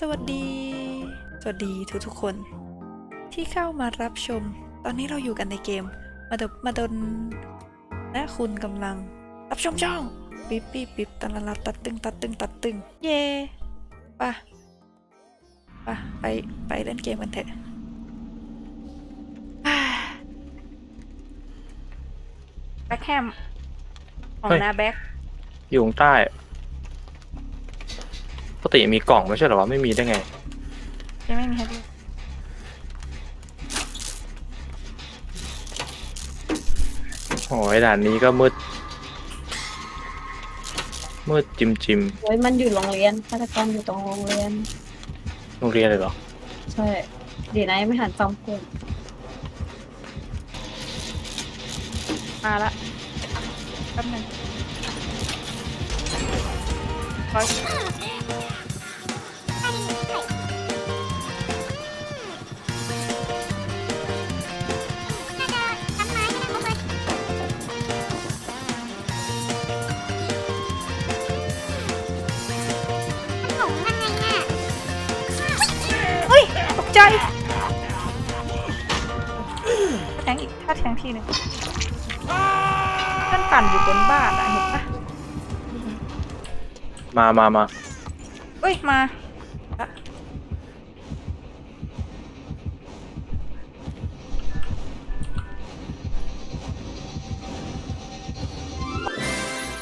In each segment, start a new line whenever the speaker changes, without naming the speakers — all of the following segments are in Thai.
สวัสดี สวัสดีทุกทุกๆคน ที่เข้ามารับชม ตอนนี้เราอยู่กันในเกม มาดมาดนและคุณกำลัง รับชมช่องปิ๊บปิ๊บปิ๊บตันละลับตัดตึงตัดตึงตัดตึง เย่ปะปะไปไปเล่นเกมกันเถอะอ่าแบ็คแฮมของ
เฮ้ย
นาแบ็ค
อยู่ข้างใต้ ปกติมีกล่องไม่ใช่เหรอวะไม่มีได้ไง
ยังไม่มีให้ดู
โอ้ยด่านนี้ก็มืด มืดจิมจิม
เฮ้ยมันอยู่โรงเรียนฆาตกรอยู่ตรงโรงเรียน
โรงเรียนเลยเหรอ
ใช่ดีนะยังไม่หันจอมกลุ่ม
มาละแป๊บหนึงร้อยเตกใจแทงอีก ถ้าแทงทีหนึ่งมันปั่นอยู่บนบ้านอะเห็นปะ
มามามา
เอ้ย มาอะ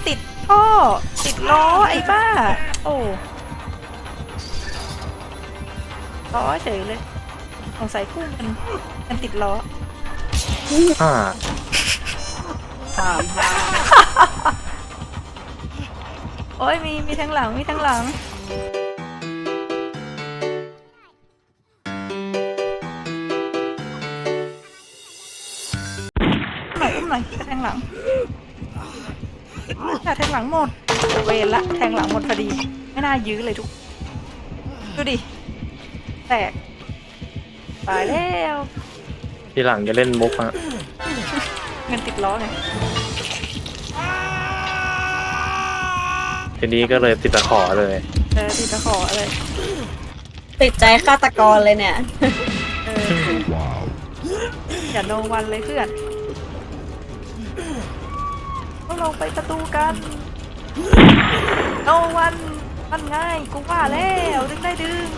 ติดท่อ ติดล้อ ไอ้บ้า โอ้ล้อเฉยเลย สงสัยพุ่งมันมันติดล้อ
อ่า
สามพัน
โอ้ยมีมีทั้งหลังมีทั้งหลัง หน่อยอุ้มหน่อยจะแทงหลังอย่าแทงหลังหมดเวรละแทงหลังหมดพอดี ไม่น่ายื้อเลยทุก ดูดิ แตก ตายแล้ว
ทีหลังจะเล่นมุกฮะ
เงินติดล้อไง
ทีนี้ก็เลยติดตะขอเลย
เออติดตะขออะไร
ติดใจฆาตกรเลยเนี่ย
เอออย่าโนวันเลยเพื่อนก็ลงไปประตูกันโนวันมันง่ายกูว่าแล้วดึงได้ดึง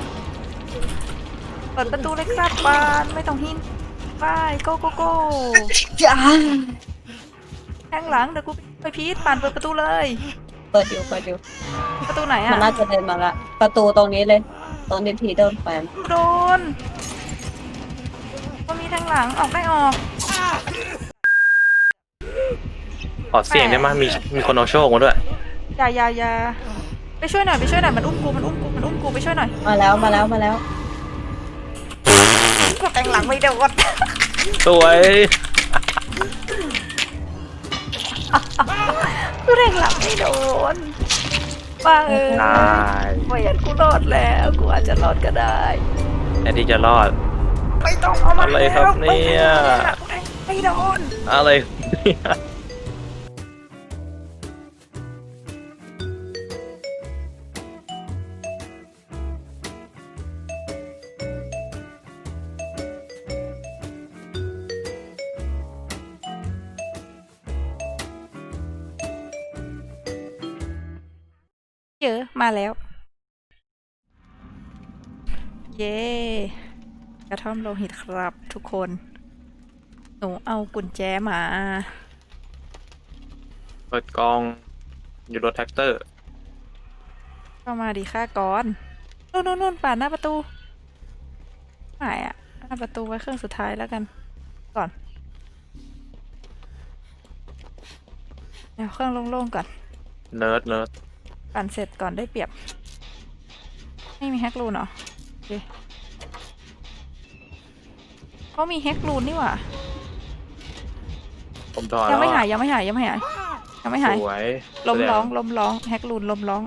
เปิดประตูเลยครับปานไม่ต้องหินไปโกโกโก้
จ้า
แทงหลังเดี๋ยวกูไปพีทปานเปิดประตูเลย
เปิดอยู่เปิดอยู่
ประตูไหน
มัน
อะ
น่าจะเดินมาละ ประตูตรงนี้เลย ตรงที่พีโดนแฟน
โดนก็มีแทงหลังออกได้ออก
ขอเสียงได้มั้ยมีมีคนเอาโชคมาด้วย
อย่าอย่าอย่าไปช่วยหน่อยไปช่วยหน่อยมันอุ้มกูมันอุ้มกูมันอุ้มกูไปช่วยหน่อย
มาแล้วมาแล้วมาแล้ว
กูแต่งหลังไม่โดน
สวย
กูแต่งหลังไม่โดนป้าเออ
ตาย
ไม่ยันกูรอดแล้วกูอาจจะรอดก็ได้
แทนที่จะรอด
ไม่ต้องเอามา
อะไรครับ
แล้ว
เนี่ย
ไม่โดน
อะไร เนี่ย
เยอะมาแล้ว เย้กระท่อมโลหิตครับทุกคน หนูเอากุญแจมา
เปิดกองอยู่รถแท็กเตอร์
เข้ามาดีค่าก่อนนู่นนู่นนู่นป่านหน้าประตูหมายอะหน้าประตูไว้เครื่องสุดท้ายแล้วกัน ก่อนเดี๋ยวเครื่องโล่งๆก่อน
เนิร์ดเนิร์ด
ปั่นเสร็จก่อนได้เปรียบ ไม่มีแฮกรูนเหรอโอเคเขามีแฮกรูนนี่หว่า
ผมถอด
ยั
แล้ว
งไม่หาย
อะ
ยังไม่หายยังไม่หายยังไม่หาย
สวย
ลม
แสด
ร้องลมร้องแฮกรูนลมร้อง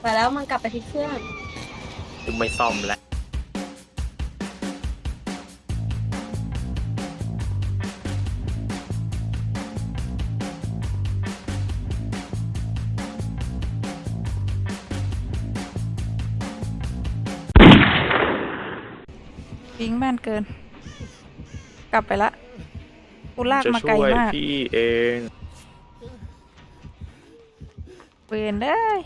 ไปแล้วมันกลับไปที่เครื่อง
คือไม่ซ่อมแล้ว
วิ่งแม่นเกิน กลับไปละกูลาก
จะ
มาไกล
ช่วย
มาก
พี่เอง
เวนได้ย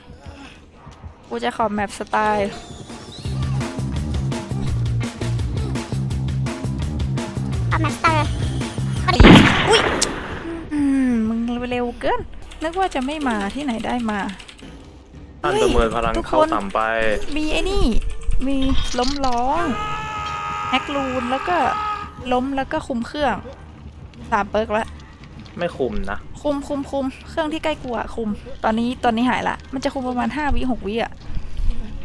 กูจะขอแมปสไตล์
เอามาสเตอร์
ดีอุ้ยอืมมึงเร็วเกินนึกว่าจะไม่มาที่ไหนได้มา
ท่านประเมินพลัง
ทุก
เขา
คน
ต่ำไป
มีไอ้นี่ มีล้มร้อง แฮกลูนแล้วก็ล้มแล้วก็คุมเครื่องสามเปิร์กแล้ว
ไม่คุมนะ
คุมคุมคุมเครื่องที่ใกล้กูอะคุม ตอนนี้ตอนนี้หายละ มันจะคุมประมาณห้าวิหกวิอะ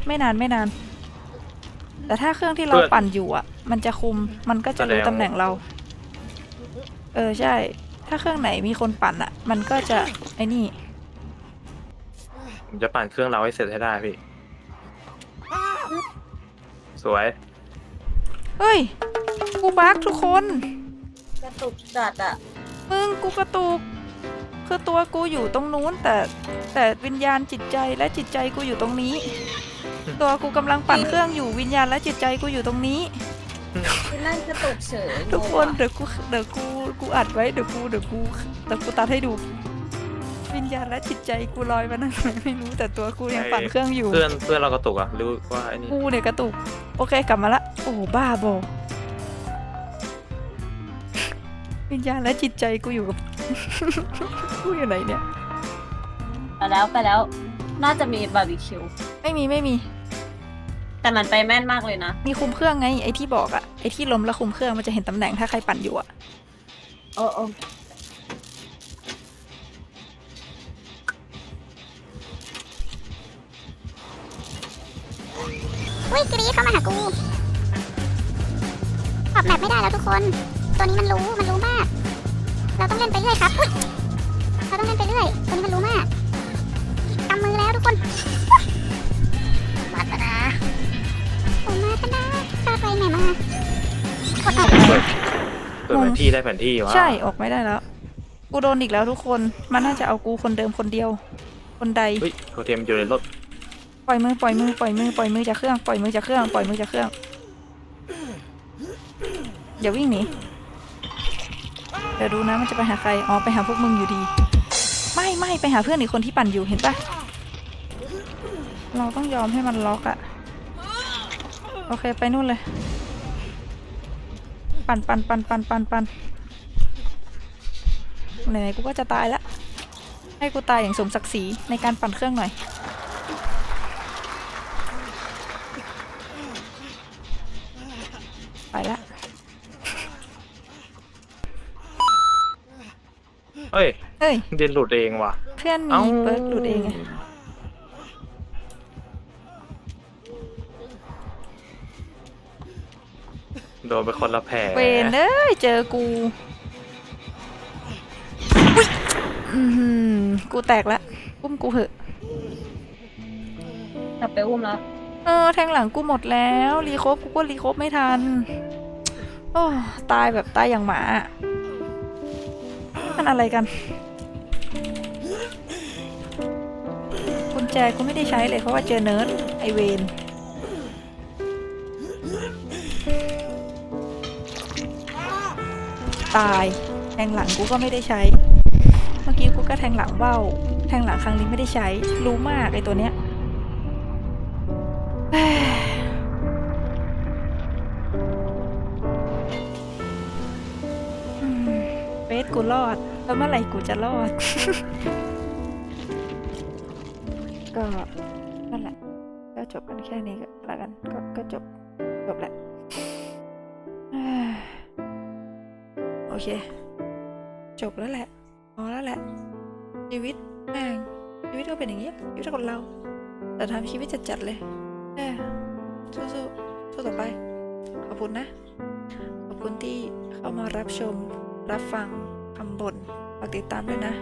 ไม่นานไม่นาน แต่ถ้าเครื่องที่เรา
เพื่อน
ปั่นอยู่อะมันจะคุมมันก็จะรู้
แสดง
ตำแหน่งเรา เออใช่ ถ้าเครื่องไหนมีคนปั่นอะมันก็จะไอ้นี่
ผมจะปั่นเครื่องเราให้เสร็จให้ได้พี่ สวย
เฮ้ย กูบักทุกคน
กระตุกจัดอะ
มึงกูกระตุก คือตัวกูอยู่ตรงนู้นแต่แต่วิญญาณจิตใจและจิตใจกูอยู่ตรงนี้ ตัวกูกำลังปั่นเครื่องอยู่วิญญาณและจิตใจกูอยู่ตรงนี้
ที่นั่นกระตุกเฉย
ทุกคนเดี๋ยวกูเดี๋ยวกูกูอัดไว้เดี๋ยวกูเดี๋ยวกูเดี๋ยวกูตัดให้ดู วิญญาณและจิตใจกูลอยมานั่นไหนไม่รู้แต่ตัวกูยังปั่นเครื่องอยู่
เพื่อนเพื่อนเรากระตุกอะหรือว่าไอ้นี่
กูเนี่ยกระตุก โอเคกลับมาละ โอ้โหบ้าบอวิญญาณและจิตใจกูอยู่กับ กูอยู่ไหนเนี่ย
ไปแล้วไปแล้ว น่าจะมีบาร์บีคิว
ไม่มีไม่มี
แต่มันไปแม่นมากเลยนะ
มีคุมเครื่องไง ไอ้ที่บอกอะไอ้ที่ล้มแล้วคุมเครื่องมันจะเห็นตำแหน่งถ้าใครปั่นอยู่อะ
โอ้โอ้
อุ้ยกรีดเข้ามาหากูขอบแมปไม่ได้แล้วทุกคน ตัวนี้มันรู้มันรู้มาก เราต้องเล่นไปเรื่อยครับอุ้ยเราต้องเล่นไปเรื่อยตัวนี้มันรู้มากกำมือแล้วทุกคนอุ๊ยมาตนาโอ้มาตนาข้าใครไหนมากดออก
เปิดเปิดแผนที่ได้แผนที่วะ
ใช่ออกไม่ได้แล้ว กูโดนอีกแล้วทุกคน มันน่าจะเอากูคนเดิมคนเดียว คนใด
เฮ้ยโทเทมอยู่ในรถ
ปล่อยมือปล่อยมือปล่อยมือปล่อยมือจากเครื่องปล่อยมือจากเครื่องปล่อยมือจากเครื่องอย่าวิ่งหนีเดี๋ยวดูนะมันจะไปหาใครอ๋อไปหาพวกมึงอยู่ดี ไม่ไม่ไปหาเพื่อนอีกคนที่ปั่นอยู่เห็นปะเราต้องยอมให้มันล็อกอะโอเคไปนู่นเลย ปั่นปั่นปั่นปั่นปั่นปั่นไหนๆกูก็จะตายละให้กูตายอย่างสมศักดิ์ศรีในการปั่นเครื่องหน่อย ไปละ
เฮ้ย
เฮ้ย
เดินหลุดเองว่ะ
เพื่อน
เอ้า
มีเปิร์กหลุดเองไง
โดนไปคนละแผล
เวนเอ้ยเจอกูอุ๊ยอื้อหือกูแตกละอุ้มกูเหอะ
กลับไปอุ้มแล้ว
เออแทงหลังกูหมดแล้ว รีคบกูก็รีคบไม่ทัน โอ้ตายแบบตายอย่างหมาอะมันอะไรกันกุญแจกูไม่ได้ใช้เลยเพราะว่าเจอเนิร์ดไอเวนตายแทงหลังกูก็ไม่ได้ใช้ เมื่อกี้กูก็แทงหลังเบ้า แทงหลังครั้งนี้ไม่ได้ใช้ รู้มากไอตัวเนี้ย รอด แล้วเมื่อไหร่กูจะรอด ก็นั่นแหละ ก็จบกันแค่นี้ก็แล้วกัน ก็ก็จบ จบแหละ โอเค จบแล้วแหละ พอแล้วแหละ ชีวิตแม่งชีวิตก็เป็นอย่างนี้ชีวิตคนเรา แต่ทำชีวิตจัดๆเลยเออสู้สู้สู้ต่อไป ขอบคุณนะ ขอบคุณที่เข้ามารับชมรับฟัง คำบ่นฝากติดตามด้วยนะ